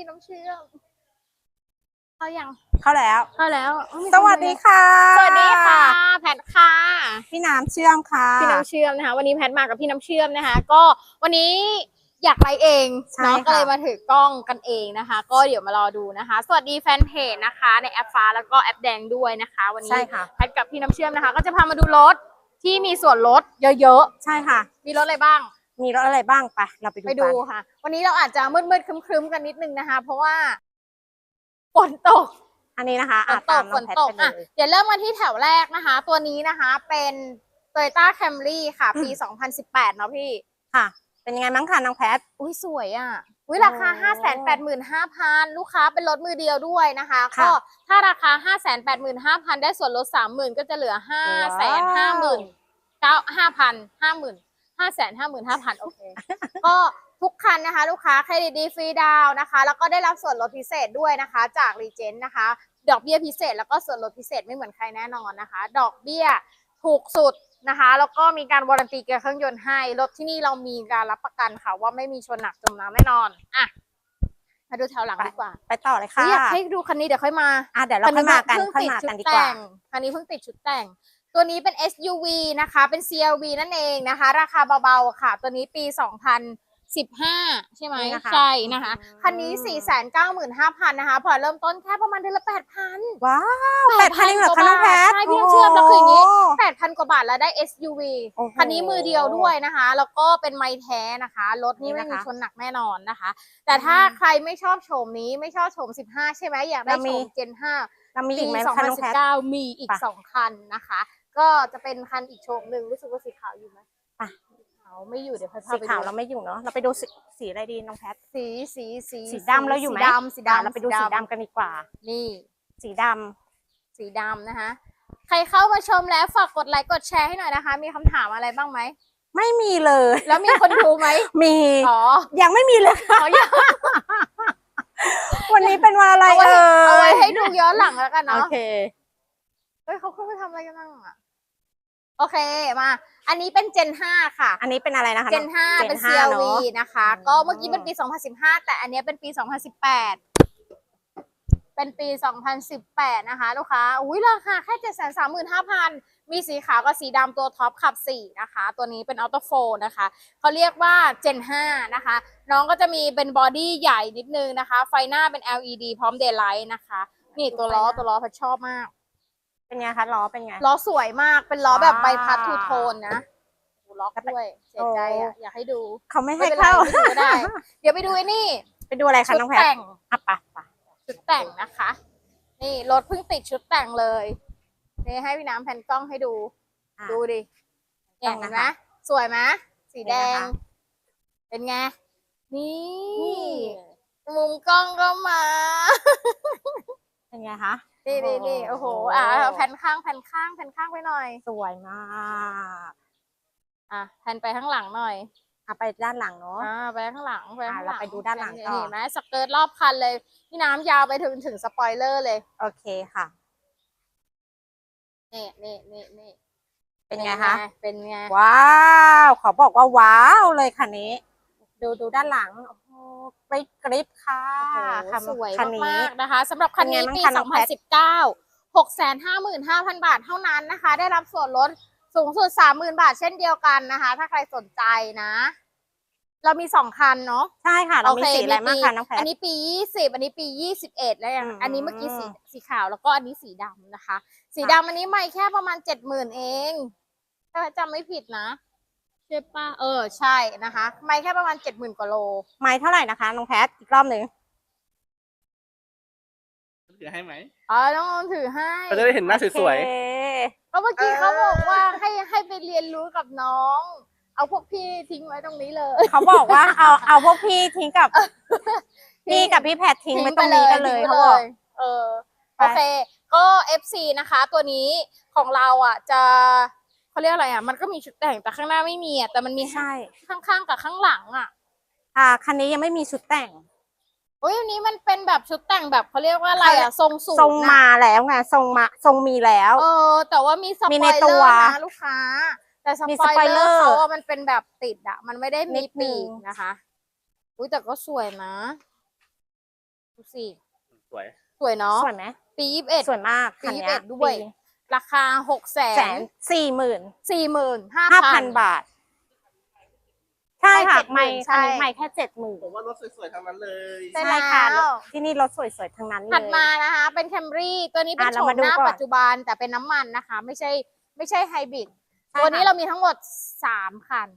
พี่น้ำเชื่อมเขายังเข้าแล้ว เข้าแล้วสวัสดีค่ะ สวัสดีค่ะ แพทค่ะ พี่น้ำเชื่อมค่ะ พี่น้ำเชื่อมนะคะ วันนี้แพทมากับพี่น้ำเชื่อมนะคะ ก็วันนี้อยากไลฟ์เองใช่เนาะค่ะก็เลยมาถือกล้องกันเองนะคะ ก็เดี๋ยวมารอดูนะคะ สวัสดีแฟนเพจนะคะ ในแอปฟ้าแล้วก็แอปแดงด้วยนะคะ วันนี้ใช่ค่ะแพทกับพี่น้ำเชื่อมนะคะ ก็จะพามาดูรถที่มีส่วนลดเยอะใช่ค่ะๆมีรถอะไรบ้าง มีรถอะไรบ้างไปเราไปดูไปกัดูนค่ะ วันนี้เราอาจจะมืดๆครึ้มๆกันนิดนึงนะคะ เพราะว่าฝนตกอันนี้นะคะฝอะนตตากมฝน้องนแพทตกไปเลอะยเดี๋ยวเริ่มกันที่แถวแรกนะคะ ตัวนี้นะคะเป็น Toyota Camry ค่ะ ปี 2018 เนาะพี่ค่ะ เป็นยังไงบ้างคะน้องแพทอุ้ยสวยอะอุ้ยโอ้ราคา 585,000 ลูกค้าเป็นรถมือเดียวด้วยนะคะค่ะก็ถ้าราคา 585,000 ได้ส่วนลด 30,000 ก็จะเหลือ 550,000เก้าห้าพันห้า หมื่นห้าแสนห้าหมื่นห้าพันโอเค ก็ทุกคันนะคะ ลูกค้าเครดิตดีฟรีดาวน์นะคะ แล้วก็ได้รับส่วนลดพิเศษด้วยนะคะ จากรีเจนนะคะ ดอกเบี้ยพิเศษ แล้วก็ส่วนลดพิเศษไม่เหมือนใครแน่นอนนะคะ ดอกเบี้ยถูกสุดนะคะ แล้วก็มีการวารันตีเกียร์เครื่องยนต์ให้ รถที่นี่เรามีการรับประกันค่ะว่าไม่มีชนหนักจมน้ำแน่นอนอะมาดูแถวหลังดีกว่า ไปต่อเลยเฮ้ค่ะยอยากให้ดูคันนี้เดี๋ยวค่อยมาอะเดี๋ยวเราค่อยมากันเพิ่งค่อยติดมาชุกันดดีกว่าแต่งคันนี้เพิ่งติดชุดแต่ง ตัวนี้เป็น SUV นะคะ เป็น CLV นั่นเองนะคะ ราคาเบาๆ ค่ะ ตัวนี้ปี 2015 ใช่ไหมนี่นะคะ ใช่นะคะอืมคันนี้ 495,000 นะคะ พอเริ่มต้นแค่ประมาณเดือนละ 8,000 ว้าวแปดพันเองเหรอคะน้องแพทใช่พี่ต้องเชื่อมแล้วคืออย่างนี้โ8,000 กว่าบาทแล้วได้ SUV โอ้โหคันนี้มือเดียวด้วยนะคะ แล้วก็เป็นไม้แท้นะคะ รถนี่ไม่นี่มีนะคะชนหนักแน่นอนนะคะ แต่ถ้าอืมใครไม่ชอบโฉมนี้ไม่ชอบโฉม 15 ใช่ไหมอยากได้เรามี โฉม Gen 5 เรามีอีปีกไหมคะน้องแพท 2019 มีอีก ไปสองคันนะคะ ก็จะเป็นคันอีกโฉมหนึ่งรู้สึกว่าสีขาวอยู่ไหมไปสีขาวไม่อยู่เดี๋ยวค่อยพาสีไปขาวดูเราไม่อยู่เนาะเราไปดูสีสีอะไรดีน้องแพท สีสีสีสีดำเราอยู่ไหมสีดำสีอะดำเราไปดูสีดำกันดีกว่า นี่ สีดำสีดำนะคะ ใครเข้ามาชมแล้วฝากกดไลค์กดแชร์ให้หน่อยนะคะ มีคำถามอะไรบ้างไหมไม่มีเลย แล้วมีคนดูไหม มีอ๋อยังไม่มีเลยค่ะอ๋อยังวันนี้เป็นวันอะไรเอาไว้เอ่ยเอาไว้ให้ดูย้อนหลังแล้วกันโอเนาะเค เฮ้ยเขาขึ้นไปทำอะไรกันบ้างอะ โอเคมา อันนี้เป็น Gen 5 ค่ะ อันนี้เป็นอะไรนะคะเจนน้อง5เป็น Gen 5 CLV เนอะ นะคะอืมก็เมื่อกี้เป็นปี 2015 แต่อันเนี้ยเป็นปี 2018 เป็นปี 2018 นะคะ ลูกค้า อุ้ยราคาแค่ 735,000 มีสีขาวกับสีดำตัวท็อปขับ 4 นะคะ ตัวนี้เป็น Auto 4นะคะ เขาเรียกว่า Gen 5 นะคะ น้องก็จะมีเป็นบอดี้ใหญ่นิดนึงนะคะ ไฟหน้าเป็น LED พร้อม Daylight นะคะ นี่ตัวล้อตัวล้อพัดชอบมาก เป็นไงคะล้อเป็นไง ล้อสวยมากเป็นล้อแบบใบพัดว้าวทูโทนนะโอ้ล็อกด้วยเสียใจอะโอ้อยากให้ดูเขาไม่ไม่ให้เป็นไรเข้าไม่ดูก็ได้ เดี๋ยวไปดูไอ้นี่ไปดูอะไรคะชุดน้องแพทแต่งอะไปไปชุดแต่งนะคะ นี่รถเพิ่งติดชุดแต่งเลยนี่ให้พี่น้ำแผ่นกล้องให้ดู อะ ดูดิเนี่ยต้องเห็นะนไหมคะสวยไหมสีแดงนี่นะคะเป็นไงนี่นี่ มุมกล้องก็มา เป็นไงคะ นี่นี่นี่โอ้โห อะแผ่นข้างแผ่นข้างแผ่นข้างไปหน่อย สวยมาก อะแผ่นไปข้างหลังหน่อยอะไปด้านหลังเนาะอ่าไปข้างหลังไปข้างหลังอะเราไปดูด้านหลังต่อเห็นไหมสเกิร์ตรอบคันเลยพี่น้ำยาวไปถึงถึงสปอยเลอร์เลย โอเคค่ะนี่นี่นี่นี่เป็นไงคะเป็นไงว้าว ขอบอกว่าว้าวเลยคันนี้ ดูดูด้านหลังโอ้โห กริบกริบค่ะโอ้โหคันสวยคันนี้มากๆนะคะสำหรับคันนี้เป็นไงบ้างปีคะน้องแพท2019 655,000 บาทเท่านั้นนะคะ ได้รับส่วนลดสูงสุด 30,000 บาทเช่นเดียวกันนะคะ ถ้าใครสนใจนะ เรามีสองคันเนาะใช่ค่ะ เรามีสีอะไรบ้างคะน้องแพอัทนนี้ปี 20 อันนี้ปี 21 แล้วอย่างอืมอันนี้เมื่อกี้สีสีขาวแล้วก็อันนี้สีดำนะคะ สีดำอันนี้ไม่แค่ประมาณ 70,000 เองถ้าจำไม่ผิดนะ ใช่ปะเออใช่นะคะไม่แค่ประมาณ70,000กว่าโล ไม้เท่าไหร่นะคะน้องแพทอีกรอบหนึ่งถือให้ไหมอ๋อน้องออมถือให้เราจะได้เห็นหน้าสวยโอเคก็เมื่อกี้เออเขาบอกว่าให้ให้ไปเรียนรู้กับน้อง เอาพวกพี่ทิ้งไว้ตรงนี้เลย เขาบอกว่าเอาเอาพวกพี่ทิ้งกับ พี่กับพี่แพททิ้งไว้ตรงนี้กันเลยทิ้งเขาไปบอกเออไปโอเค ก็ FC นะคะ ตัวนี้ของเราอะจะ เขาเรียกอะไรอะ มันก็มีชุดแต่งแต่ข้างหน้าไม่มีอะแต่มันมีใช่ ข้างๆกับข้างหลังอะ อ่า คันนี้ยังไม่มีชุดแต่งโอ้ยอันนี้มันเป็นแบบชุดแต่งแบบเขาเรียกว่าอะไรอะทรงสูงทรงนะมาแล้วไงทรงมาทรงมีแล้ว เออ แต่ว่ามีสมีปในอยเลตัอวร์นะลูกค้า แต่สมีปอยสปอยเลเลออร์ร์เขาอะมันเป็นแบบติดอะ มันไม่ได้นิมีดนึปีงกนะคะอุ้ยแต่ก็สวยนะดูสิสวย สวยเนาะสวยไหมปียี่สิบเอ็ดสวยมากปีคันยี่เนี้สิบเอ็ดด้วย ราคาหกแสแสนนสี่หมื่นสี่หมื่นห้าห้าพัพันน บาท ใช่ค่ะไม่ไม่70,000ใช่คันนี้ไม่แค่เจ็ดหมื่นผมว่ารถสวยๆทั้งนั้นเลยใช่ ใช่ค่ะแล้วที่นี่รถสวยๆทั้งนั้นเลยถัดมานะคะ เป็นแคมรี่ตัวนี้เป็นอะโฉเรามมาดูหน้าก่อน ปัจจุบันแต่เป็นน้ำมันนะคะ ไม่ใช่ไม่ใช่ไฮบริดใช่ตัวนี้ค่ะเรามีทั้งหมดสามคัน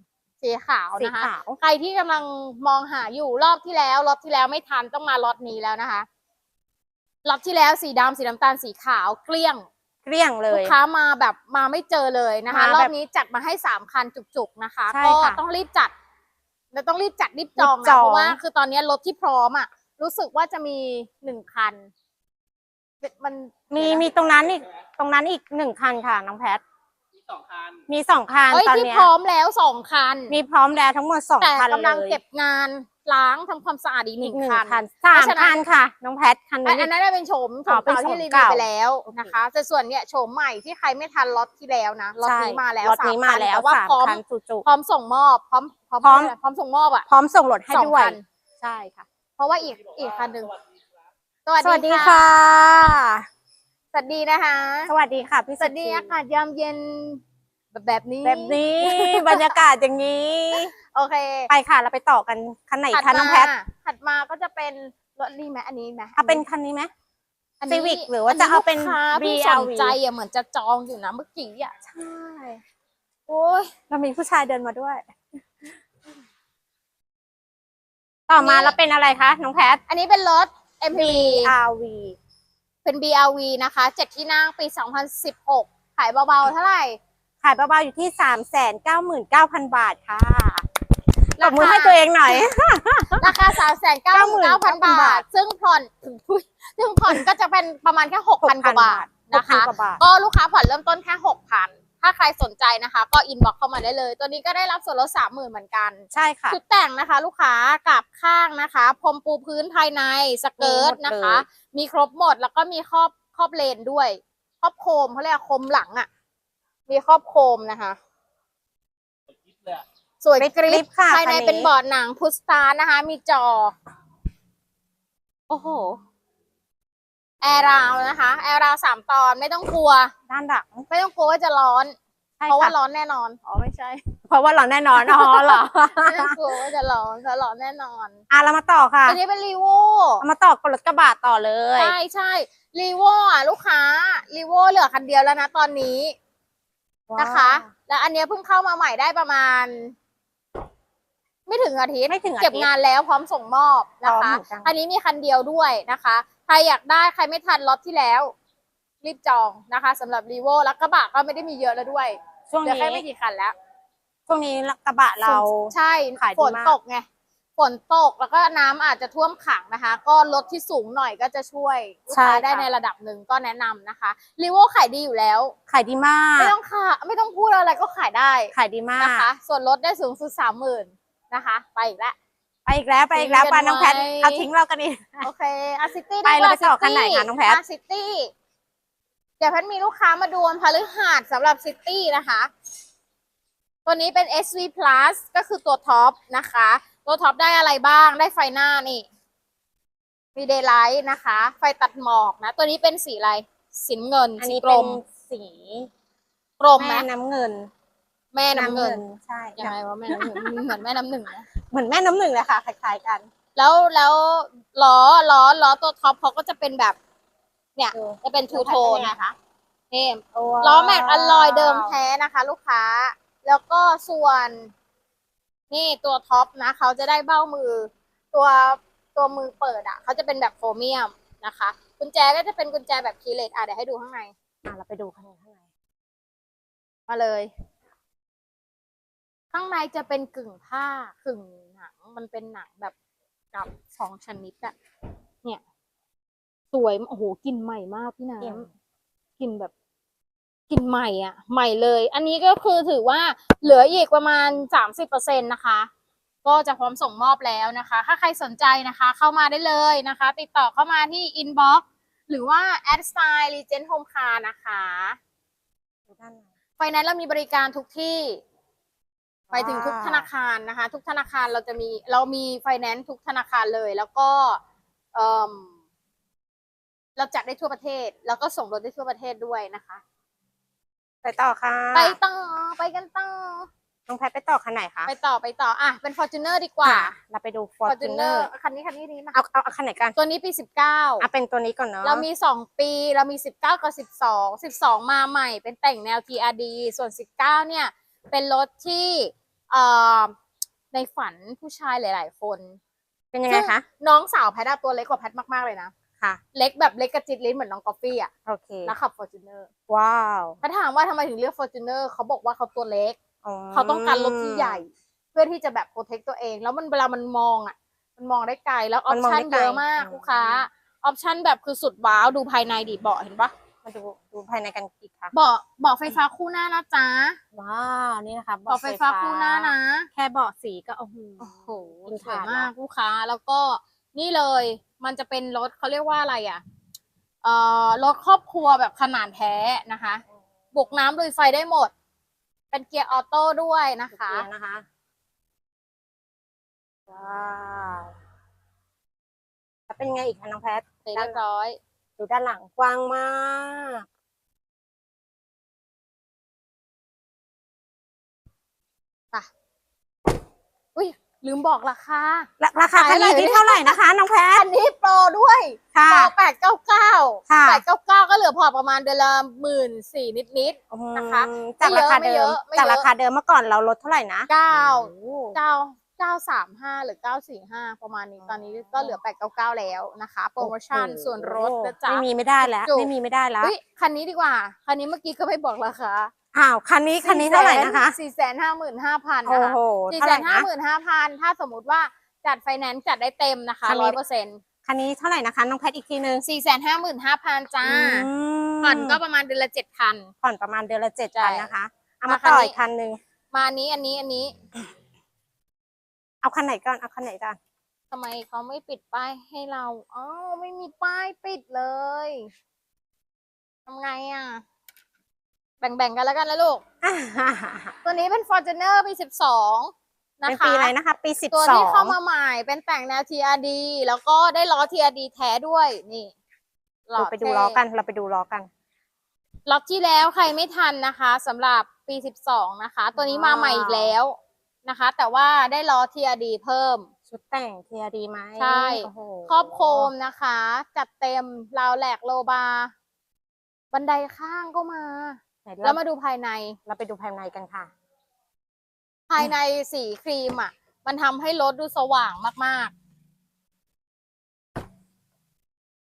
สีขาวสีนะคะ ขาว ใครที่กำลังมองหาอยู่รอบที่แล้วรอบที่แล้วไม่ทันต้องมาล็อตนี้แล้วนะคะรอบที่แล้วสีดำสีน้ำตาลสีขาวเกลี้ยง เกลี้ยงเลลูย กค้ามาแบบมาไม่เจอเลยนะคะ มาแบบรอบนี้จัดมาให้สามคันจุกๆนะคะ ใช่ก็ค่ะต้องรีบจัดแล้วต้องรีบจัดรีบจองรีบจนะอง เพราะว่าคือตอนนี้รถที่พร้อมอะ รู้สึกว่าจะมีหนึ่งคันมันมีมีตรงนั้นอีกตรงนั้นอีกหนึ่งคันค่ะน้องแพท มีสองคันมีสองคันเอ้ยตอนที่เนี้ยพร้อมแล้วสองคัน มีพร้อมแล้วทั้งหมดสองแต่คันกำลังเลย เก็บงาน ล้างทำความสะอาดอีกหอีนึ่กงหนึ่งคัน คันสามเพราะฉะนั้น คันค่ะ น้องแพทคันอันนี้ อันนั้นเป็นโฉมโฉอ๋อมเป็นเก่าโฉมที่รีวิวเก่าไปแล้วโอเคนะคะ แต่ส่วนเนี่ยโฉมใหม่ที่ใครไม่ทันล็อตที่แล้วนะล็อตใช่นี้มาแล้วรถสามนี้คัมานแล้วแต่ว่าสามพร้อมคันจุ พร้อมส่งมอบพร้อมพร้อมพร้อม พร้อมส่งมอบอะๆพร้อมส่งรถให้สองด้วย คันใช่ค่ะ เพราะว่าอีกอีกคันหนึ่งสวัสดีค่ะ สวัสดีนะคะ สวัสดีค่ะพี่สวัสดีอากาศยามเย็นแบบแบบนี้ แบบนี้ บรรยากาศอย่างนี้ โอเคไปค่ะ เราไปต่อกันคันไหนถัดคะน้องแพทมาถัดมาก็จะเป็นรถนี่ไหมอันนี้ไหมเอาเป็นคันนี้ไหมอันนี้ Civic หรือว่าจะเอาเป็นลูกค้าเพิ่ง BRV สนใจอะเหมือนจะจองอยู่นะเมื่อกี้อะใช่โอ้ยเรามีผู้ชายเดินมาด้วย ต่อมานี่เราเป็นอะไรคะน้องแพท อันนี้เป็นรถ MPV RV เป็น BRV นะคะเจ็ดที่นั่งปี 2016 ขายเบาๆเท่าไหร่ ขายเบาๆอยู่ที่สามแสนเก้าหมื่นเก้าพันบาทค่ะ ตบมือให้ตัวเองหน่อย ราคา3 9 9 0 0 0บาบาททซึ่งผ่อนอุ๊ยซึ่งผ่อนก็จะเป็นประมาณแค่6,000กว่าบาทนะคะ6,000กว่าบาทก็ลูกค้าผ่อนเริ่มต้นแค่6,000ถ้าใครสนใจนะคะ ก็อินบ็อกเข้ามาได้เลย ตัวนี้ก็ได้รับส่วนลด30,000เหมือนกัน ใช่ค่ะ ชุดแต่งนะคะ ลูกค้ากับข้างนะคะพรมปูพื้นภายในสเกิร์ตมีหมดเลยนะคะ มีครบหมดแล้วก็มีครอบครอบเลนด้วย ครอบโคมเขาเรียกว่าโคมหลังอะ่ะ มีครอบโคมนะคะยิบเลยอะ สวยกริกริบบค่ะภายในคันนี้เป็นเบาะหนังพุสตาร์นะคะ มีจอ โอ้โห แอร์ราวนะคะ แอร์ราวสามตอนไม่ต้องกลัว ด้านหลัง ไม่ต้องกลัวว่าจะร้อนใช่เพราะว่าค่ะร้อนแน่นอน อ๋อไม่ใช่ เพราะว่าเราแน่นอน อ๋อเหรอ ไม่ต้องกลัวว่าจะร้อนจะร้อนแน่นอน อะเรามาต่อค่ะ อันนี้เป็นรีโวเรามาต่อกับรถกระบะต่อเลย ใช่ใช่รีโวอะลูกค้ารีโวเหลือคันเดียวแล้วนะตอนนี้นะคะ แล้วอันเนี้ยเพิ่งเข้ามาใหม่ได้ประมาณ ไม่ถึงอาทิตย์ไม่ถึงอาทิตย์ เก็บงานแล้วพร้อมส่งมอบนะพร้อคะมเหมือนกัน อันนี้มีคันเดียวด้วยนะคะ ใครอยากได้ใครไม่ทันล็อตที่แล้ว รีบจองนะคะสำหรับรีโวแล้วกระบะก็ไม่ได้มีเยอะแล้วด้วยช่วงเหลือนี้แค่ไม่กี่คันแล้ว ช่วงนี้กระบะเรา ใช่ขายดีฝนมาก ตกไงฝนตกแล้วก็น้ำอาจจะท่วมขังนะคะ ก็รถที่สูงหน่อยก็จะช่วยลูกค้าได้ในระดับหนึ่งก็แนะนำนะคะรีโวขายดีอยู่แล้ว ขายดีมากไม่ต้องค่ะไม่ต้องพูดอะไรก็ขายได้ขายดีมาก นะคะ ส่วนลดได้สูงสุดสามหมื่น นะคะ ไปอีกแล้วไปอีกแล้วไปอีกแล้วทิ้งไปกันน้องแพทไว้เอาทิ้งเรากันอีก โอเคอาซิตี้ไปเราไปต่อคันไหนคะน้องแพทซิตี้เดี๋ยวแพทมีลูกค้ามาดูวันพฤหัสสำหรับซิตี้นะคะ ตัวนี้เป็น SV Plus ก็คือตัวท็อปนะคะ ตัวท็อปได้อะไรบ้างได้ไฟหน้านี่ มีเดย์ไลท์นะคะ ไฟตัดหมอกนะ ตัวนี้เป็นสีอะไรสีน้ำเงินอันสีนี้กรเป็นมสีกรมไหมแม่น้ำเงิน แม่น้ำเงินใช่ยังไงวะแม่น้ำเงินเหมือนแม่น้ำหนึ่งนะเหมือนแม่น้ำหนึ่งเลยค่ะคล้ายๆกัน แล้วแล้วล้อล้อล้อตัวท็อปเขาก็จะเป็นแบบ เนี่ยดูจะเป็นทูโทนเป็ไงนะคะนี่ว้าวล้อแม็กอลลอยเดิมแท้นะคะ ลูกค้า แล้วก็ส่วน นี่ตัวท็อปนะเขาจะได้เบ้ามือ ตัวตัวมือเปิดอะเขาจะเป็นแบบโครเมียมนะคะ กุญแจก็จะเป็นกุญแจแบบคีย์เลสอะเดี๋ยวให้ดูข้างในอะเราไปดูข้างในข้างในมาเลย ข้างในจะเป็นกึ่งผ้ากึ่งหนัง มันเป็นหนังแบบกับสองชนิดอะเนี่ย สวยโอ้โหกลิ่นใหม่มากพี่น้ำกลิ่นแบบกลิ่นใหม่อะใหม่เลย อันนี้ก็คือถือว่าเหลืออีกประมาณสามสิบเปอร์เซ็นตนะคะ ก็จะพร้อมส่งมอบแล้วนะคะ ถ้าใครสนใจนะคะ เข้ามาได้เลยนะคะ ติดต่อเข้ามาที่อินบ็อกหรือว่าแอดสไตล์รีเจนโฮมคาร์นะคะดูด้านในไฟแนนซ์เรามีบริการทุกที่ ไปถึงทุกว้าวธนาคารนะคะ ทุกธนาคารเราจะมีเรามีไฟแนนซ์ทุกธนาคารเลย แล้วก็เอ่มเราจัดได้ทั่วประเทศ แล้วก็ส่งรถได้ทั่วประเทศด้วยนะคะ ไปต่อค่ะ ไปต่อไปกันต่อน้องแพทไปต่อคันไหนคะ ไปต่อไปต่ออะเป็น Fortuner ดีกว่าอะเราไปดู Fortuner Fortuner คันนี้คันนี้ดีมาเอาเอาเอาคันไหนกัน ตัวนี้ปีเอาเป็นตัวนี้ก่อนเนาะ19เรามี2ปีเรามี19กับ12 12มาใหม่ เป็นแต่งแนว TRD ส่วน19เนี่ย เป็นรถที่ เอ่อในฝันผู้ชายหลาย ๆ คนเป็นยังไงคะน้องสาวแพทอะตัวเล็กกว่าแพทมาก ๆ เลยนะ ค่ะ เล็กแบบเล็กกระจิตลิ้นเหมือนน้องกอฟฟี่อะโอเค แล้วขับ Fortuner ว้าวถ้าถามว่าทำไมถึงเลือก Fortuner เขาบอกว่าเขาตัวเล็กอ๋อเขาต้องการรถที่ใหญ่ เพื่อที่จะแบบโปรเทคตัวเอง แล้วมันเวลามันมองอะ มันมองได้ไกลแล้วออปชั่นเยอะมากลูกค้าออปชั่นแบบคือสุดว้าวดูภายในดิเบาะเห็นปะ มาดูดูภายในกันอีกค่ะ เบาะเบาะไฟฟ้าคู่หน้านะจ๊ะว้าวนี่นะคะเบาะไฟฟ้าคู่หน้านะ แค่เบาะสีก็โอ้โหโอ้โหกินสวยขาดมากละลูกค้าแล้วก็นี่เลยมันจะเป็นรถเขาเรียกว่าอะไรอะเอ่อรถครอบครัวแบบขนาดแท้นะคะบุกน้ำลุยไฟได้หมด เป็นเกียร์ออโต้ด้วยนะคะเดี๋ยวนะคะว้าวแล้วเป็นไงอีกคะน้องแพทเสร็จเรียบร้อย ดูด้านหลังกว้างมากอุ้ยลืมบอกราคา ราราคาคันนี้ขายอะไรที่เท่าไหร่นะคะ น้องแพอัทนนี้โปรด้วยค่ะโปรแปดเก้าเก้าค่ะ แปดเก้าเก้าก็เหลือพอประมาณเดือนละหมื่นสี่นิดนิดอืมนะคะจากราคาไม่เดิเยมอะไม่เยอะ จากราคาเดิมเมื่อก่อนเราลดเท่าไหร่นะเก้าโอ้โหเก้าเก้า สามห้าหรือเก้าสี่ห้าประมาณนี้อ๋อตอนนี้ก็เหลือแปดเก้าเก้าแล้วนะคะ โปรโมชั่นโอ้โหส่วนรถนะจ๊ะ ไม่มีไม่ได้แล้วจุกไม่มีไม่ได้แล้วเฮ้ยคันนี้ดีกว่า คันนี้เมื่อกี้ก็ไม่บอกราคาอ้าวคันนี้คันนี้เท่าไหร่นะคะสี่แสนห้าหมื่นห้าพันโอ้นะคะโหสี่เท่าแสไหร่นห้านะหมื่นห้าพันถ้าสมมติว่าจัดไฟแนนซ์จัดได้เต็มนะคะคันนี้ร้อยเปอร์เซ็นต์คันนี้เท่าไหร่นะคะน้องแพทอีกทีนึงสี่แสนห้าหมื่นห้าพันจ้าอืมผ่อนก็ประมาณเดือนละเจ็ดพันผ่อนประมาณเดือนละเจ็ดใช่พันนะคะ เอามามาคันต่อนี้อีกคันหนึ่งมาอันนี้อันนี้อันนี้ เอาคันไหนก่อน เอาคันไหนก่อนทำไมเขาไม่ปิดป้ายให้เราอ๋อไม่มีป้ายปิดเลยทำไงอะ แบ่งๆกันแล้วกันนะลูก ตัวนี้เป็น Fortuner ปีสิบสองนะเป็นคะ ปีอะไรนะคะ ปีสิบตัวสอที่งเข้ามาใหม่เป็นแต่งแนว TRD แล้วก็ได้ล้อ TRD แท้ด้วย นี่เราไปดูเท่ ล้อกัน เราไปดูล้อกัน ล็อตที่แล้วใครไม่ทันนะคะสำหรับปี 12 นะคะ ตัวนี้มาใหม่อีกแล้ว นะคะ แต่ว่าได้ล้อ TRD เพิ่ม ชุดแต่งเทียดีไหมใช่ โอ้โหครอบโคมนะคะ จัดเต็มราวแหลกโลบาร์บันไดข้างก็มา ไหนแล้เราวมาดูภายใน เราไปดูภายในกันค่ะ ภายในสีครีมอะ มันทำให้รถดูสว่างมาก ๆ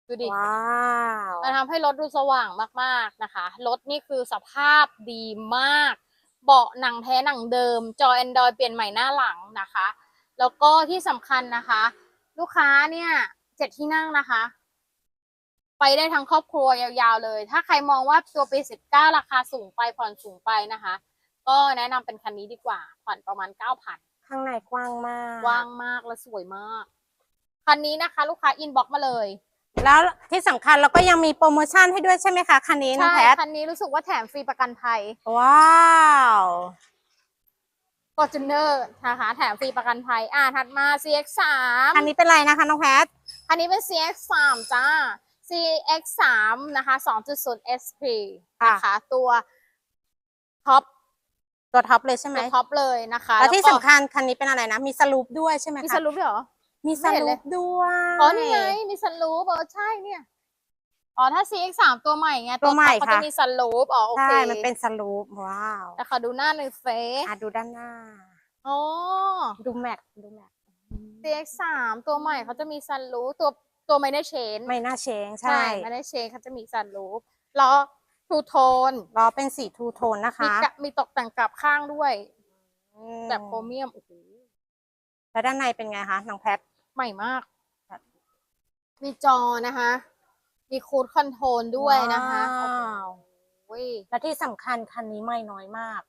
ดูดิ ว้าวมันทำให้รถดูสว่างมาก ๆ นะคะ รถนี่คือสภาพดีมาก เบาะหนังแท้หนังเดิม จอ Android เปลี่ยนใหม่หน้าหลังนะคะ แล้วก็ที่สำคัญนะคะ ลูกค้าเนี่ยเจ็ดที่นั่งนะคะ ไปได้ทั้งครอบครัวยาวๆเลย ถ้าใครมองว่าตัวปีสิบเก้าราคาสูงไปผ่อนสูงไปนะคะ ก็แนะนำเป็นคันนี้ดีกว่า ผ่อนประมาณเก้าพันข้างในกว้างมากว่างมากและสวยมาก คันนี้นะคะ ลูกค้าอินบ็อกมาเลย แล้วที่สำคัญเราก็ยังมีโปรโมชั่นให้ด้วยใช่ไหมคะคันนี้น้องใช่แพทคันนี้รู้สึกว่าแถมฟรีประกันภัยว้าว Fortuner นะคะแถมฟรีประกันภัย อ่าถัดมา CX3 คันนี้เป็นไรนะคะน้องแพทอันนี้เป็น CX3 จ้า CX3 นะคะ2.0 SP นะคะตัวท็อปตัวท็อปเลยใช่ไหมตัวท็อปเลยนะคะ แล้วที่ก็สำคัญคันนี้เป็นอะไรนะ มีสลูปด้วยใช่ไหมคะมีสลูปด้วยเหรอ มีสไม่เห็นลูเลยปด้วยอ๋อนี่ไงมีสลูปเออใช่เนี่ย อ๋อถ้า CX3 ตัวใหม่ไงตัวใหม่ท็อปเขาค่ะจะมีสลูปอ๋อโอเคใช่มันเป็นสลูปว้าวแต่ขอดูหน้าหนึ่งเฟซอะดูด้านหน้า อ๋อ ดูแม็กดูแม็ก CX3 ตัวใหม่เขาจะมีซันรูฟตัวตัวไม่ได้เชนไม่น่าเชงใช่ ไม่ได้เชนเขาจะมีซันรูฟล้อทูโทนล้อเป็นสีทูโทนนะมีคะกะมีตกแต่งกลับข้างด้วย อืมแบบโครเมียมโอ้โหแล้วด้านในเป็นไงคะน้องแพท ใหม่มาก มีจอนะคะ มีคูดคอนโทรลด้วยนะคะว้าวโอ้ยและที่สำคัญคันนี้ไม่น้อยมาก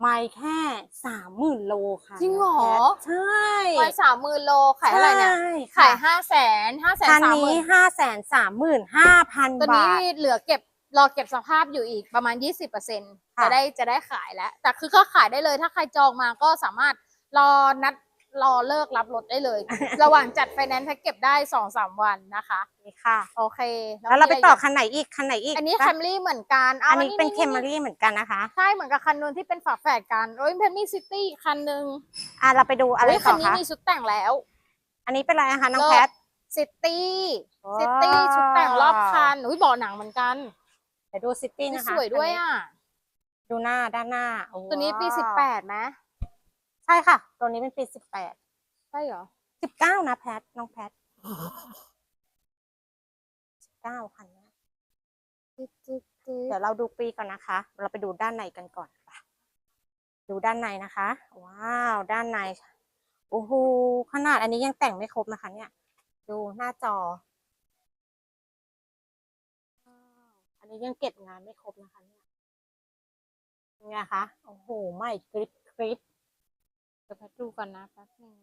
ไม่แค่สามหมื่นโลค่ะจริงเหรอน้แพทใช่ไปสามหมื่นโล ขายเท่าไหร่เนี่ยใช่ขายค่ะห้าแสนห้าแสนคันสามหนี้มื่นห้าแสนสามหมื่นห้าพันตัวบานี้ทเหลือเก็บรอเก็บสภาพอยู่อีกประมาณยี่สิบเปอร์เซ็นค่ะจะได้จะได้ขายแล้ว แต่คือก็ขายได้เลยถ้าใครจองมาก็สามารถรอนัด รอเลิกรับรถได้เลย ระหว่างจัดไฟแนนซ์แพ็กเก็บได้สองสามวันนะคะ นี่ค่ะ โอเคแล้วเราไปมีะต่ออีกคันไหนอีกคันไหนอีกอันนี้ปะแคมรี่เหมือนกันอันนี้เป็นเคมนี่รี่เหมือนกันนะคะใช่เหมือนกับคันนู้นที่เป็นฝาแฝดกันโอ้ยเพนนี่ซิตี้คันหนึ่งอะเราไปดูอะไรโอ้ยคัต่นอนี้คะมีชุดแต่งแล้ว อันนี้เป็นอะไรนะคะน้องเลิศแพทซิตี้ว้าวซิตี้ชุดแต่งรอบคันอุ้ยเบาะหนังเหมือนกันเดี๋ยวดูซิตี้นะคะสวยด้วยอะดูหน้าด้านหน้าโอ้ตัวนี้ปีว้าวสิบแปดไหม ใช่ค่ะ ตัวนี้เป็นปีสิบแปดใช่เหรอสิบเก้านะแพท น้องแพทสิบเก้าคันนี้เดี๋ยวเราดูปีก่อนนะคะ เราไปดูด้านในกันก่อนไปดูด้านในนะคะ ว้าว ด้านใน โอ้โห ขนาดอันนี้ยังแต่งไม่ครบนะคะ เนี่ย ดูหน้าจอว้าวอันนี้ยังเก็บงานไม่ครบนะคะเนี่ยเป็นไงคะ โอ้โห ไม่กริบกริบเดี๋ยวแพทดูก่อนนะแป๊บนึง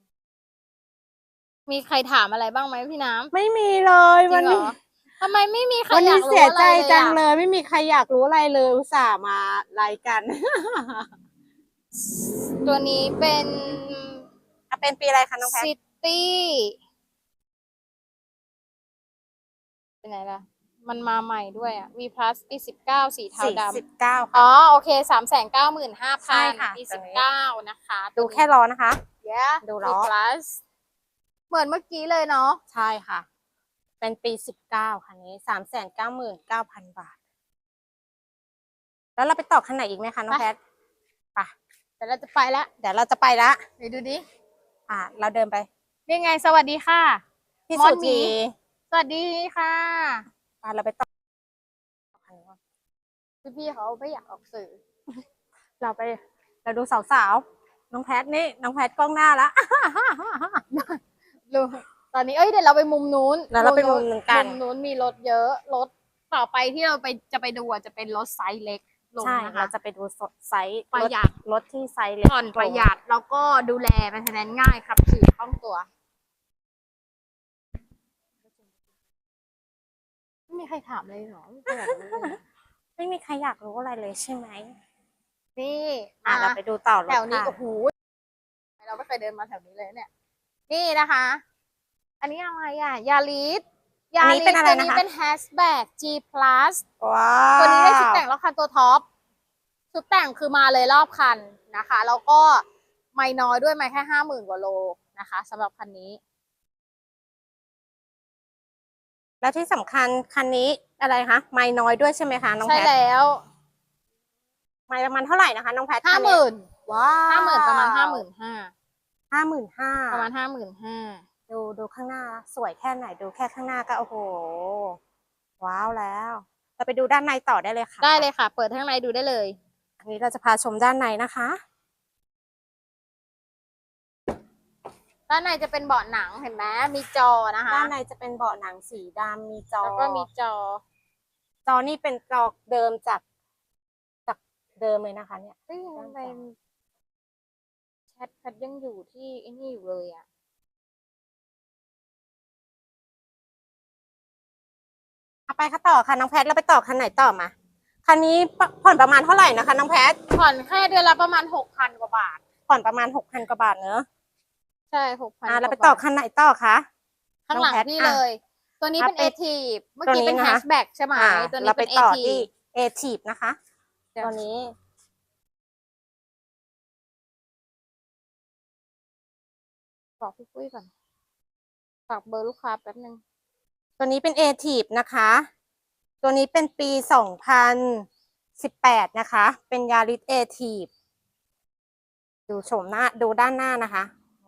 มีใครถามอะไรบ้างไหมพี่น้ำไม่มีเลยจริวันงเหรนี้ อทำไมไม่มีใครวันอยานี้กรู้เสียอะไรใจเลยจังอะเลยไม่มีใครอยากรู้อะไรเลยอุตส่าห์มาไลฟ์กัน ตัวนี้เป็นอะเป็นปีอะไรคะน้องแพทซิตี้เป็นไหนล่ะ มันมาใหม่ด้วยอะ V plus ปีสิบเก้าสีเทาสี่ดสิบเก้าำค่ะ อ๋อ โอเคสามแสนเก้าหมื่นห้าใช่พันค่ะปีตัสิวบนี้ เก้านะคะดูแค่ล้อนะคะ เย้ดูล้อ plus เหมือนเมื่อกี้เลยเนาะใช่ค่ะ เป็นปีสิบเก้าคันนี้สามแสนเก้าหมื่นเก้าพันบาท แล้วเราไปต่อคันไหนอีกไหมคะน้องแพทไปแต่เราจะไปละเดี๋ยวเราจะไปละไหนดูดิอะเราเดินไปนี่ไงสวัสดีค่ะ พี่มอสุนหมี ธีสวัสดีค่ะ ไปเราไปต่อคันนี้ก่อนพี่ๆเขาไม่อยากออกสื่อ เราไป เราดูสาวๆ น้องแพทนี่ น้องแพทกล้องหน้าละดูตอนนี้ เอ้ยเดี๋ยวเราไปมุมนู้นแล้วเราไปมุมหนึ่งกัน มุมนู้นมีรถเยอะ รถต่อไปที่เราไปจะไปดูอะจะเป็นรถไซส์เล็กลงใช่นะคะเราจะไปดูสดไซส์ประหยัดรถที่ไซส์เล็กผ่อนประหยัดแล้วก็ดูแลมันแทนง่ายครับขี่คล่องตัว ไม่มีใครถามเลยเหรอไม่อยากรู้เลยไม่มีใครอยากรู้อะไรเลยใช่ไหมนี่อะมาเราไปดูต่อรถแถวนี้ค่ะโอ้โหเราไม่เคยเดินมาแถวนี้เลยเนี่ย นี่นะคะ อันนี้อะไรอะ ยาลิสยาลิสตัวนี้เป็นแฮชแบ็ก G plus ว้าวตัวนี้ได้ชุดแต่งรอบคันตัวท็อปชุดแต่งคือมาเลยรอบคันนะคะ แล้วก็ไม่น้อยด้วยไม่แค่ห้าหมื่นกว่าโลนะคะสำหรับคันนี้ แล้วที่สำคัญคันนี้อะไรคะ ไม่น้อยด้วยใช่ไหมคะน้องใช่แพทแล้วไม่ประมาณเท่าไหร่นะคะน้องแพทห้าหมื่นว้าวห้าหมื่นประมาณห้าหมื่นห้าห้าหมื่นห้าประมาณห้าหมื่นห้าดูดูข้างหน้า สวยแค่ไหนดูแค่ข้างหน้าก็โอ้โห ว้าวแล้ว เราไปดูด้านในต่อได้เลยค่ะ ได้เลยค่ะ เปิดข้างในดูได้เลย อันนี้เราจะพาชมด้านในนะคะ ด้านในจะเป็นเบาะหนังเห็นไหมมีจอนะคะด้านในจะเป็นเบาะหนังสีดำมีจอแล้วก็มีจอ จอนี่เป็นจอเดิมจากจากเดิมเลยนะคะ เนี่ยเฮ้ยทำไมแชทแพทยังอยู่ที่ไอ้นี่อยู่เลยอะเอาไปค่ะต่อค่ะน้องแพทเราไปต่อคันไหนต่อมาคันนี้ปผ่อนประมาณเท่าไหร่นะคะน้องแพทผ่อนแค่เดือนละประมาณหกพันกว่าบาท ผ่อนประมาณหกพันกว่าบาทเนอะ ใช่หกพันอ่าเราไปต่อคันไหนต่อคะข้างหลังน้องแพทพี่อะเลย ตัวนี้เป็นอะเอไปทีฟเมื่อตัวกี้นี้เป็นนะแฮคะชแบ็กใช่ไหมอ่าตัวนี้เราไปเป็นเอต่อทีที่ฟเอทีฟนะคะเดี๋ยวตัวนี้บอกพี่ปุ้ยก่อนฝากเบอร์ลูกค้าแป๊บนึง ตัวนี้เป็นเอทีฟนะคะ ตัวนี้เป็นปีสองพันสิบแปดนะคะ เป็นยาริสเอทีฟดูโฉมหน้า ดูด้านหน้านะคะ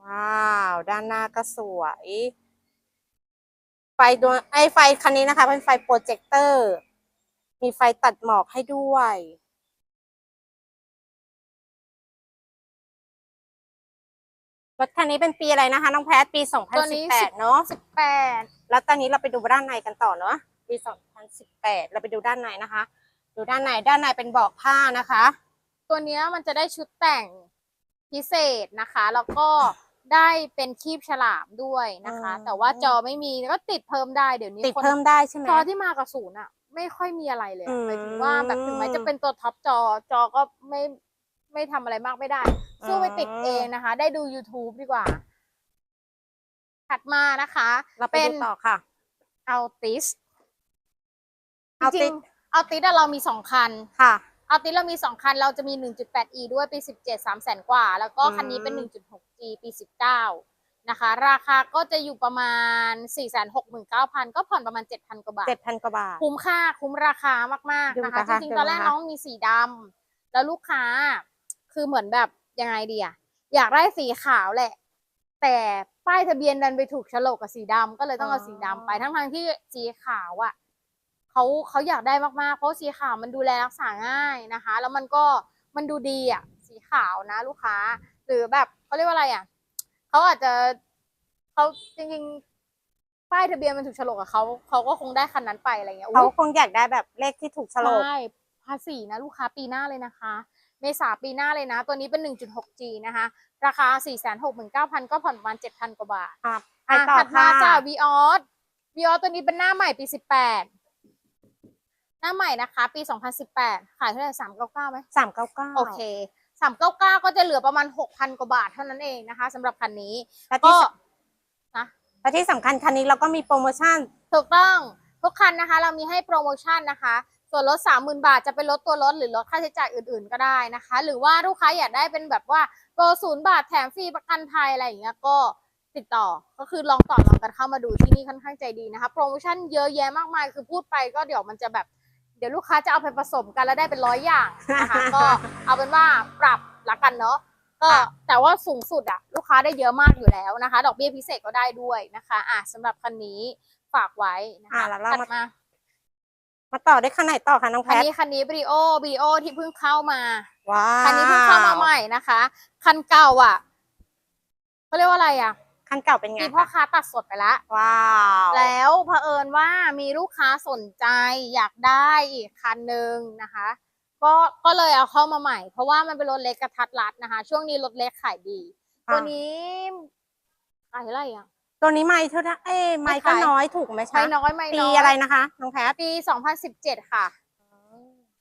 ว้าว ด้านหน้าก็สวย ไฟดวงไอไฟคันนี้นะคะ เป็นไฟโปรเจคเตอร์ มีไฟตัดหมอกให้ด้วยรถคันนี้เป็นปีอะไรนะคะ น้องแพทปีตัวนี้2018 เนาะสิบแปดแล้วตอนนี้เราไปดูด้านในกันต่อเนาะปี 2018 เราไปดูด้านในนะคะ ดูด้านในด้านในเป็นเบาะผ้านะคะ ตัวเนี้ยมันจะได้ชุดแต่งพิเศษนะคะ แล้วก็ ได้เป็นคีบฉลามด้วยนะคะ อืม แต่ว่าจอไม่มีก็ติดเพิ่มได้เดี๋ยวนี้ติดคนเพิ่มได้ใช่ไหม จอที่มากับศูนย์อะไม่ค่อยมีอะไรเลยอือะมหมายถึงว่าแบบถึงแม้จะเป็นตัวท็อปจอจอก็ไม่ไม่ทำอะไรมากไม่ได้ สู้ไปติดอืมเองนะคะ ได้ดู YouTube ดีกว่า ถัดมานะคะ เราไปเป็ดูนต่อค่ะ เอาติสจ Altis ริงๆเอาติสเรามีสองคัน ค่ะ เอาติสเรามีสองคันเราจะมี 1.8e ด้วยปี 17 3แสนกว่า แล้วก็อืมคันนี้เป็น 1.6g ปี 19 นะคะ ราคาก็จะอยู่ประมาณ 469,000 ก็ผ่อนประมาณ 7,000 กว่าบาทเจ็ดพันกว่าบาท คุ้มค่าคุ้มราคามากดูๆนะคะนะคะจริงดูๆตอนแรกนะคะน้องมีสีดำแล้วลูกค้า คือเหมือนแบบยังไงดีอะอยากได้สีขาวแหละ แต่ป้ายทะเบียนดันไปถูกโฉลกกับสีดำก็เลยต้องเอาสีดำไปทั้งๆที่สีขาวอะ เขาเขาอยากได้มากๆ เพราะสีขาวมันดูแลรักษาง่ายนะคะ แล้วมันก็มันดูดีอะสีขาวนะลูกค้า หรือแบบเขาเรียกว่าอะไรอะเขาอาจจะเขาจริงๆป้ายทะเบียนมันถูกโฉลกกับเขาเขาก็คงได้คันนั้นไปอะไรเงี้ยเขาอุ๊ยคงอยากได้แบบเลขที่ถูกโฉลกใช่ภาษีนะลูกค้าปีหน้าเลยนะคะ เมษาปีหน้าเลยนะ ตัวนี้เป็น 1.6G นะคะ ราคา 469,000 ก็ผ่อนประมาณ 7,000 กว่าบาทอะไปอะต่อถัดมาค่ะจ้า v ีออสวีออสตัวนี้เป็นหน้าใหม่ปี 18ห น้าใหม่นะคะ ปี 2018 ขายเท่าไหร่399ไหมสามเก้าเก้าโอเค399ก็จะเหลือประมาณ6,000กว่าบาทเท่านั้นเองนะคะสำหรับคันนี้และก็ที่สนะและที่สำคัญคันนี้เราก็มีโปรโมชั่น ถูกต้องทุกคันนะคะ เรามีให้โปรโมชั่นนะคะส่วนลด30,000 บาทจะเป็นลดตัวรถหรือลดค่าใช้จ่ายอื่นๆ ก็ได้นะคะ หรือว่าลูกค้าอยากได้เป็นแบบว่าโปรศูนย์บาทแถมฟรีประกันภัยอะไรอย่างเงี้ยก็ติดต่อก็คือลองต่อลองกันเข้ามาดูที่นี่ค่อนข้างใจดีนะคะ โปรโมชั่นเยอะแยะมากมายคือพูดไปก็เดี๋ยวมันจะแบบ เดี๋ยวลูกค้าจะเอาไปผสมกันแล้วได้เป็นร้อยอย่างนะคะก็เอาเป็นว่าปรับละกันเนาะก็ค่ะแต่ว่าสูงสุดอะลูกค้าได้เยอะมากอยู่แล้วนะคะ ดอกเบี้ยพิเศษก็ได้ด้วยนะคะอะสำหรับคันนี้ฝากไว้นะคะอะแล้วเราถัดมามา มาต่อด้วยคันไหนต่อคะน้องแพคันทนี้คันนี้บริโอบีโอที่เพิ่งเข้ามาว้าวคันนี้เพิ่งเข้ามาใหม่นะคะ คันเก่าอะเขาเรียกว่าอะไรอะ คันเก่าเป็นไงมีพ่อคะค้าตัดสดไปแล้วว้าวแล้วเผอิญว่ามีลูกค้าสนใจอยากได้อีกคันหนึ่งนะคะ ก็ก็เลยเอาเข้ามาใหม่ เพราะว่ามันเป็นรถเล็กกระทัดรัดนะคะ ช่วงนี้รถเล็กขายดี ตัวนี้ขายเท่าไหร่อะ ตัวนี้ไม่เท่าไหร่เอ้ยไม่ก็ไม่ขายน้อยถูกไหมใช้คะน้อยไม่ปีน้อยอะไรนะคะน้องแพทปี2017ค่ะ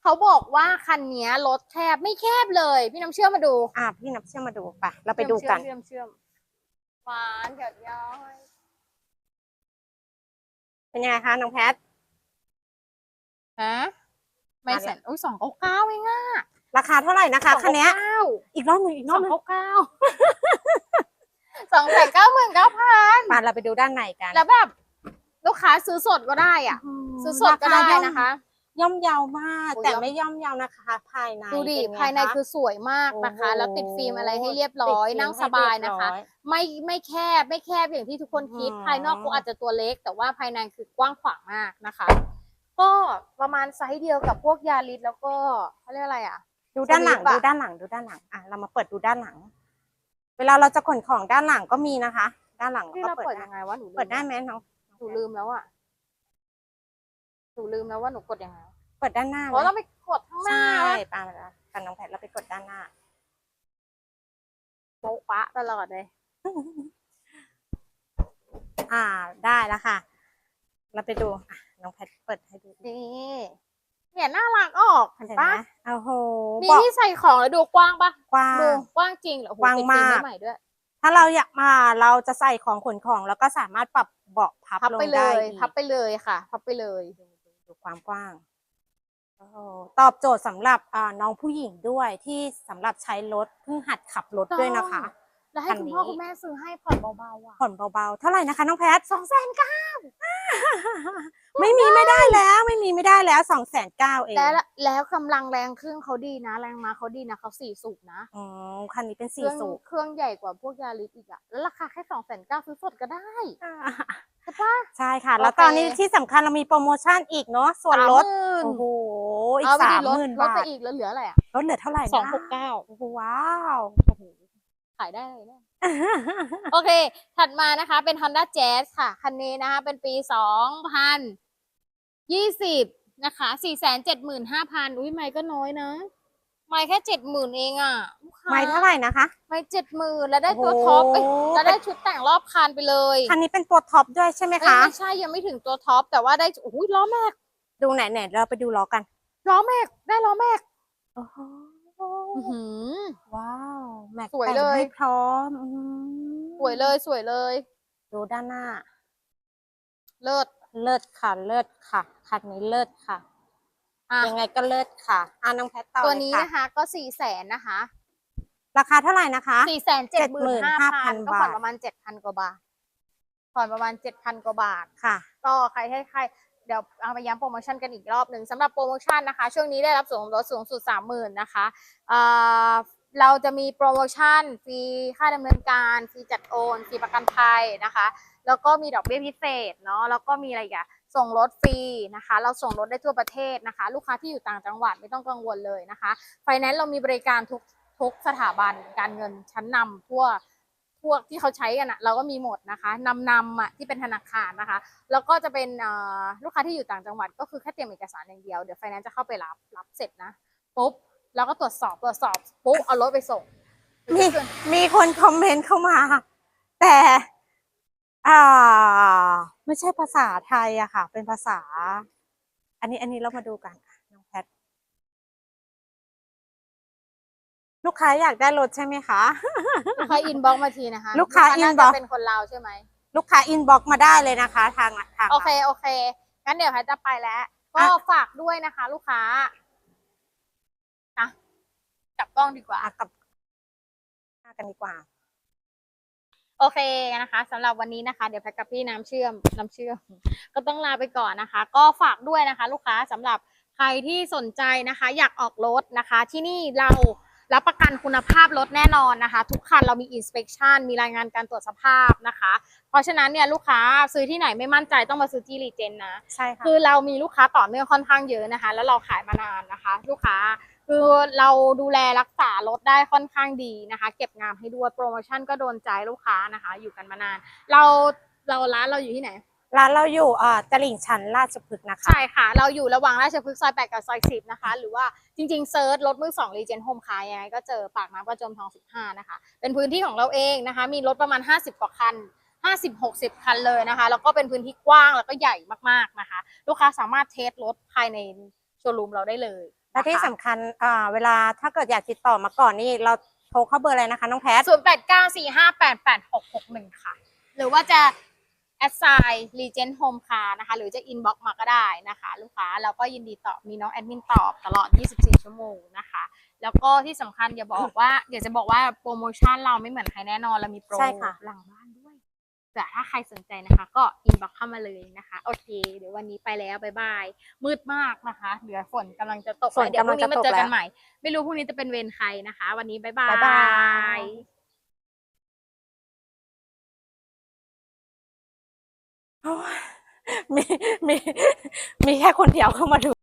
เขาบอกว่าคันนี้รถแคบไม่แคบเลย พี่น้ำเชื่อมาดู อะพี่นับเชื่อมาดูไปเราไปดูกันเชื่อมเชื่อม หวานหยดย้อย เป็นยังไงคะ น้องแพท ฮะไม่แสนอุ้ยสองเก้าเก้าเองอะราคาเท่าไหร่นะคะคันเนี้ยเก้าอีกรอบหนึงอีกรสออบงหนึงเก้าเก้าสองแสนเก้าหมื่นเก้าพันมาเราไปดูด้านในกันแล้วแบบ ลูกค้าซื้อสดก็ได้อะ ซื้อสดก็ได้นะคะ ย่อมเยาวมาก โอ้ย แต่ย่อมไม่ย่อมเยาวนะคะ ภายในดูดิเป็ไงภายในะคือสวยมากนะคะ โอ้โห แล้วติดฟิล์มอะไรให้เรียบร้อย ติดฟิล์มนั่งสบายนะคะ ให้เรียบร้อยไม่ไม่แคบไม่แคบอย่างที่ทุกคนคิด อืม ภายนอกก็อาจจะตัวเล็ก แต่ว่าภายในคือกว้างขวางมากนะคะ ก็ประมาณไซส์เดียวกับพวกยาริสแล้วก็เขาเรียกอะไรอะ ดูด้านหลังสวิปอะ ดูด้านหลังดูด้านหลังอะเรามาเปิดดูด้านหลัง เวลาเราจะขนของด้านหลังก็มีนะคะ ด้านหลังที่ก็เราเปิดเปิดได้ยังไงวะหนูลืมเปิดได้ไหมน้อง หนูลืมแล้วอะ หนูลืมแล้วว่าหนูกดยังไงเปิดด้านหน้าเพราะไหมต้องไปกดข้างหน้าใช่วะปาแล้วกันน้องแพทเราไปกดด้านหน้าโป๊ะปะตลอดเลย อ่าได้แล้วค่ะ เราไปดูอะน้องแพทเปิดให้ดูนี่เนี่ยน่ารักออกเห็นเห็นปะไหมโอ้โหมีเบอกที่ใส่ของแล้วดูกว้างปะกว้างดูกว้างจริงเหรอโอ้โหกว้างติดฟิล์มากได้ใหม่ด้วยถ้าเราอยากมาเราจะใส่ของขนของแล้วก็สามารถปรับเบาะพับพับลงไปเลได้ยอีกพับไปเลยค่ะ พับไปเลย ดูความกว้างอตอบโจทย์สำหรับน้องผู้หญิงด้วยที่สำหรับใช้รถเพิ่งหัดขับรถด้วยนะคะ แล้วให้คันคุณนี้พ่อคุณแม่ซื้อให้ผ่อนเบาๆอะผ่อนเบาๆ เท่าไหร่นะคะน้องแพทสองแสนเก้าไม่มีไม่ได้แล้วไม่มีไม่ได้แล้วสองแสนเก้าเอง แล้วแล้วกำลังแรงเครื่องเขาดีนะ แรงมาเขาดีนะเขาสี่สูบนะอ๋อคันนี้เป็นเคสี่รื่องสูบเครื่องใหญ่กว่าพวกยาริสอีกอะแล้วราคาแค่สองแสนเก้าซื้อสดก็ได้ใช่ปะใช่ค่ะโอเคแล้วตอนนี้ที่สำคัญเรามีโปรโมชั่นอีกเนาะส่วนลด30,000โอ้โหอีกเอาไปสาดิมลหดมื่นลดบาไปทอีกแล้วเหลืออะไรอะลดเหลือเท่าไหร่นะสองหกเก้าโอ้โหว้าว ขายได้เลยเนี่ยโอเค ถัดมานะคะ เป็น Honda Jazz ค่ะ คันนี้นะคะ เป็นปี2020นะคะ475,000อุ้ยไม่ก็น้อยนะ ไม่แค่70,000เองอะลูกค้าไม่เท่าไหร่นะคะ ไม่70,000แล้วได้ตัวโอ้โหท็อปเอ้ยแล้วได้ชุดแต่งรอบคันไปเลยคันนี้เป็นตัวท็อปด้วยใช่ไหมเอ้ยคะไม่ใช่ยังไม่ถึงตัวท็อปแต่ว่าได้โอ้ยล้อแม็กดูไหนไหนเราไปดูล้อกันล้อแม็กได้ล้อแม็กโอ้โห อื้อหือ ว้าว แม็กสวยแต่งเลยให้พร้อมอืมสวยเลยสวยเลย ดูด้านหน้า เลิศเลิศค่ะ เลิศค่ะ คันนี้เลิศค่ะ อะยังไงก็เลิศค่ะอ่าน้องแพทต่อตัวเลยนี้ค่ะนะคะก็สี่แสนนะคะราคาเท่าไหร่นะคะ สี่แสนเจ็ดหมื่นห้าพัน75,000 ก็ผ่อนบาทประมาณเจ็ดพันกว่าบาทผ่อนประมาณเจ็ดพันกว่าบาท ค่ะ ก็ใครให้ใคร เดี๋ยวเอาไปย้ำโปรโมชั่นกันอีกรอบหนึ่งสำหรับโปรโมชั่นนะคะ ช่วงนี้ได้รับส่วนลดสูงสุดสามหมื่นนะคะเเราจะมีโปรโมชั่นฟรีค่าดำเนินการฟรีจัดโอนฟรีประกันภัยนะคะ แล้วก็มีดอกเบี้ยพิเศษเนาะแล้วก็มีอะไรอีกันส่งรถฟรีนะคะ เราส่งรถได้ทั่วประเทศนะคะ ลูกค้าที่อยู่ต่างจังหวัดไม่ต้องกังวลเลยนะคะไฟแนนซ์เรามีบริการทุกทุกสถาบันการเงินชั้นนำทั่ว วกที่เขาใช้กันอะเราก็มีหมดนะคะนำนำอะที่เป็นธนาคารนะคะ แล้วก็จะเป็นลูกค้าที่อยู่ต่างจังหวัด ก็คือแค่เตรียมเอกสารอย่างเดียวเดี๋ยวไฟแนนซ์จะเข้าไปรับรับเสร็จนะปุ๊บแล้วก็ตรวจสอบตรวจสอบปุ๊บเอารถไปส่งมีมีคนคอมเมนต์เข้ามา แต่อ่าไม่ใช่ภาษาไทยอะค่ะ เป็นภาษา อันนี้อันนี้เรามาดูกัน ลูกค้าอยากได้รถใช่ไหมคะ ลูกค้าอินบ็อกมาทีนะคะลูกค้าน่จะ inbox เป็นคนลาวใช่ไหมลูกค้าอินบ็อกมาได้เลยนะคะ ทางทางโอเคโอเคงั้นเดี๋ยวแพทย์จะไปแล้ว ก็อะฝากด้วยนะคะ ลูกค้านะกลับกล้องดีกว่าอะกับหน้ากันดีกว่า โอเคนะคะสำหรับวันนี้นะคะ เดี๋ยวแพทกับพี่น้ำเชื่อมน้ำเชื่อม ก็ต้องลาไปก่อนนะคะ ก็ฝากด้วยนะคะ ลูกค้าสำหรับใครที่สนใจนะคะ อยากออกรถนะคะ ที่นี่เรา รับประกันคุณภาพรถแน่นอนนะคะ ทุกคันเรามี inspection มีรายงานการตรวจสภาพนะคะ เพราะฉะนั้นเนี่ยลูกค้าซื้อที่ไหนไม่มั่นใจต้องมาซื้อที่รีเจนนะใช่ค่ะคือเรามีลูกค้าต่อเนื่องค่อนข้างเยอะนะคะ แล้วเราขายมานานนะคะ ลูกค้าคือเราดูแลรักษารถได้ค่อนข้างดีนะคะ เก็บงามให้ด้วยโปรโมชั่นก็โดนใจลูกค้านะคะ อยู่กันมานาน เราเราร้านเราอยู่ที่ไหน ร้านเราอยู่อ่าตลิ่งชันราชพฤกษ์นะคะ ใช่ค่ะ เราอยู่ระหว่างราชพฤกษ์ซอย8กับซอย10นะคะ หรือว่าจริงๆเซิร์ชรถมือสองรีเจนโฮมคายยังไงก็เจอปากน้ำประจมทอง 15 นะคะ เป็นพื้นที่ของเราเองนะคะ มีรถประมาณ 50 กว่าคัน 50-60 คันเลยนะคะ แล้วก็เป็นพื้นที่กว้างแล้วก็ใหญ่มากๆนะคะ ลูกค้าสามารถเทสรถภายในโชว์รูมเราได้เลยและที่นะคะสำคัญอ่าเวลาถ้าเกิดอยากติดต่อมาก่อนนี่เราโทรเข้าเบอร์อะไรนะคะน้องแพทศูนย์แปดเก้าสี่ห้าแปดแปดหกหกหนึ่งค่ะ หรือว่าจะ แอดไซน์รีเจนโฮมคานะคะ หรือจะอินบ็อกมาก็ได้นะคะ ลูกค้าเราก็ยินดีตอบมีน้องแอดมินตอบตลอด 24 ชั่วโมงนะคะ แล้วก็ที่สำคัญอย่าบอกว่าอยากจะบอกว่าโปรโมชั่นเราไม่เหมือนใครแน่นอนเรามีโปรใช่ค่ะ หลังบ้านด้วยแต่ถ้าใครสนใจนะคะ ก็อินบ็อกเข้ามาเลยนะคะ โอเค เดี๋ยววันนี้ไปแล้วบ๊ายบายมืดมากนะคะเดี๋ยวฝนกำลังจะตกฝนเดี๋ยวพกำลัรุ่งงจะนี้มาตกเจอกันแล้วใหม่ ไม่รู้พรุ่งนี้จะเป็นเวรใครนะคะ วันนี้บ๊ายบาบ๊ายบายยโอ้ย มีมีมีแค่คนเดียวเข้ามาดู